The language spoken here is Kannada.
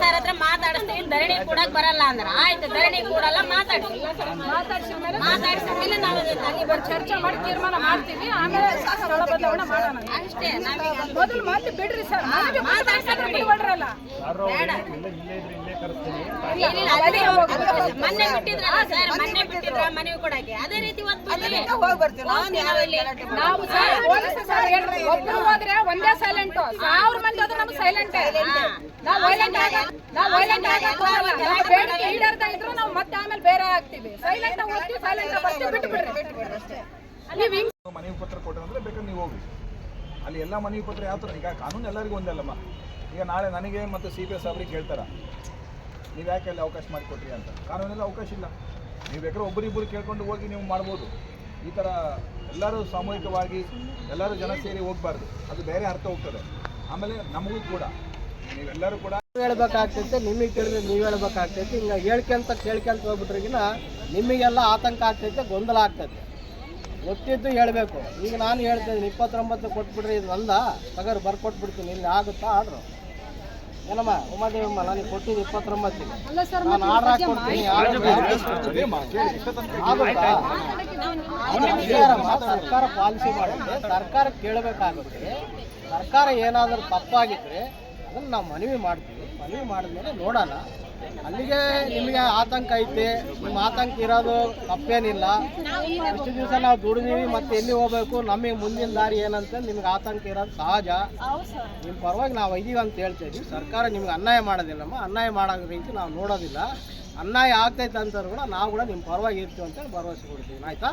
ಸರ್ ಹತ್ರ ಮಾತಾಡಿಸ್ತೀವಿ ಧರಣಿ ಕೂಡಕ್ ಬರಲ್ಲ ಅಂದ್ರ. ಆಯ್ತು ಧರಣಿ ಕೂಡಲ್ಲ ಮಾತಾಡಿ ಮಾತಾಡ್ಸಿದ ಮೇಲೆ ಮಾತಾಡಿಸಿದ ಮೇಲೆ ನಾವು ಅಲ್ಲಿ ಚರ್ಚೆ ಮಾಡಿ ತೀರ್ಮಾನ ಮಾಡ್ತೀವಿ. ಆಮೇಲೆ ಸ್ಥಳ ಬದಲಾವಣೆ ಮಾಡೋಣ. ಅಷ್ಟೇ ನಾವೀಗ ಮೊದಲು ಬಿಡ್ರಿ ಸರ್. ಬೇಡ ಮೊನ್ನೆ ಬಿಟ್ಟಿದ್ರಲ್ಲ ಸರ್ ಮೊನ್ನೆ ಬಿಟ್ಟಿದ್ರ ಮನವಿ ಕೊಡಕ್ಕೆ ಅದೇ ರೀತಿ ಒಂದ್ ನಾವು ಸರ್ ಹೇಳ್ರಿ ಒಬ್ರು ಹೋದ್ರೆ ಒಂದೇ ಸೈಲೆಂಟ್. ಸಾವಿರ ಮಂದಿ ಅದು ನಮ್ಗೆ ಸೈಲೆಂಟ್ ನಾವು ವೈಲೆಂಟ್ ಆಗ ನಾವು ವೈಲೆಂಟ್ ಆಗಕ್ ಹೋಗಲ್ಲ ನಮ್ಮ ಬೇಡಿಕೆ ಈಡೇರ್ತಾ ಇದ್ರು ನಾವು ಮತ್ತೆ ಆಮೇಲೆ ಬೇರೆ ಆಗ್ತೀವಿ. ಸೈಲೆಂಟ್ ಹೋಗ್ತೀವಿ ಸೈಲೆಂಟ್ ಬರ್ತೀವಿ ಬಿಟ್ಟು ಬಿಡ್ರಿ ಮನವಿ ಪತ್ರ ಕೊಟ್ಟರೆ ಬೇಕಾದ್ರೆ ನೀವು ಹೋಗಿ ಅಲ್ಲಿ ಎಲ್ಲ ಮನವಿ ಪತ್ರ ಯಾವ ಥರ ಈಗ ಕಾನೂನು ಎಲ್ಲರಿಗೂ ಒಂದಲ್ಲಮ್ಮ ಈಗ ನಾಳೆ ನನಗೆ ಮತ್ತೆ ಸಿ ಪಿ ಎಸ್ ಅವ್ರಿಗೆ ಹೇಳ್ತಾರ ನೀವು ಯಾಕೆ ಅಲ್ಲಿ ಅವಕಾಶ ಮಾಡಿಕೊಟ್ರಿ ಅಂತ? ಕಾನೂನೆಲ್ಲ ಅವಕಾಶ ಇಲ್ಲ. ನೀವು ಬೇಕಾದ್ರೆ ಒಬ್ಬರಿಬ್ಬರು ಕೇಳ್ಕೊಂಡು ಹೋಗಿ ನೀವು ಮಾಡ್ಬೋದು. ಈ ಥರ ಎಲ್ಲರೂ ಸಾಮೂಹಿಕವಾಗಿ ಎಲ್ಲರೂ ಜನ ಸೇರಿ ಹೋಗ್ಬಾರ್ದು. ಅದು ಬೇರೆ ಅರ್ಥ ಹೋಗ್ತದೆ. ಆಮೇಲೆ ನಮಗೂ ಕೂಡ, ನೀವೆಲ್ಲರೂ ಕೂಡ ಹೇಳ್ಬೇಕಾಗ್ತೈತೆ, ನಿಮಗೆ ಕೇಳಿದ್ರೆ ನೀವು ಹೇಳ್ಬೇಕಾಗ್ತೈತೆ. ಹಿಂಗೆ ಹೇಳ್ಕೊಂತ ಕೇಳ್ಕೊಂತ ಹೋಗ್ಬಿಟ್ರಿಗಿನ ನಿಮಗೆಲ್ಲ ಆತಂಕ ಆಗ್ತೈತೆ, ಗೊಂದಲ ಆಗ್ತೈತೆ. ಗೊತ್ತಿದ್ದು ಹೇಳಬೇಕು. ಈಗ ನಾನು ಹೇಳ್ತಾ ಇದ್ದೀನಿ, ಇಪ್ಪತ್ತೊಂಬತ್ತು ಕೊಟ್ಬಿಡ್ರಿ ಇದು ಅಲ್ಲ, ತಗರ್ ಬರ್ಕೊಟ್ಬಿಡ್ತೀನಿ, ಇಲ್ಲಿ ಆಗುತ್ತಾ ಆರ್ಡ್ರು ಏನಮ್ಮ ಉಮಾದೇವಮ್ಮ ನನಗೆ ಕೊಟ್ಟಿದ್ದು ಇಪ್ಪತ್ತೊಂಬತ್ತಿಗೆ. ನಾನು ಆರ್ಡ್ರ್ ಅದು ವಿಚಾರಮ್ಮ, ಸರ್ಕಾರ ಪಾಲಿಸಿ ಮಾಡುತ್ತೆ ಸರ್ಕಾರ ಕೇಳಬೇಕಾಗುತ್ತೆ ಸರ್ಕಾರ ಏನಾದರೂ ತಪ್ಪಾಗಿದ್ರೆ ಅದನ್ನು ನಾವು ಮನವಿ ಮಾಡ್ತೀವಿ. ಮನವಿ ಮಾಡಿದ್ಮೇಲೆ ನೋಡೋಣ. ಅಲ್ಲಿಗೆ ನಿಮಗೆ ಆತಂಕ ಐತೆ ನಿಮ್ಮ ಆತಂಕ ಇರೋದು ತಪ್ಪೇನಿಲ್ಲ. ಇಷ್ಟು ದಿವಸ ನಾವು ದುಡಿದೀವಿ ಮತ್ತೆ ಎಲ್ಲಿ ಹೋಗ್ಬೇಕು ನಮಗೆ ಮುಂದಿನ ದಾರಿ ಏನಂತ ನಿಮ್ಗೆ ಆತಂಕ ಇರೋದು ಸಹಜ. ನಿಮ್ಮ ಪರವಾಗಿ ನಾವು ಇದೀವಿ ಅಂತ ಹೇಳ್ತೀವಿ ಸರ್ಕಾರ ನಿಮ್ಗೆ ಅನ್ಯಾಯ ಮಾಡೋದಿಲ್ಲಮ್ಮ. ಅನ್ಯಾಯ ಮಾಡೋ ರೀತಿ ನಾವು ನೋಡೋದಿಲ್ಲ. ಅನ್ಯಾಯ ಆಗ್ತೈತೆ ಅಂತಾರೆ ಕೂಡ ನಾವು ಕೂಡ ನಿಮ್ಮ ಪರವಾಗಿ ಇರ್ತೀವಿ ಅಂತೇಳಿ ಭರವಸೆ ಕೊಡ್ತೀವಿ. ಆಯ್ತಾ?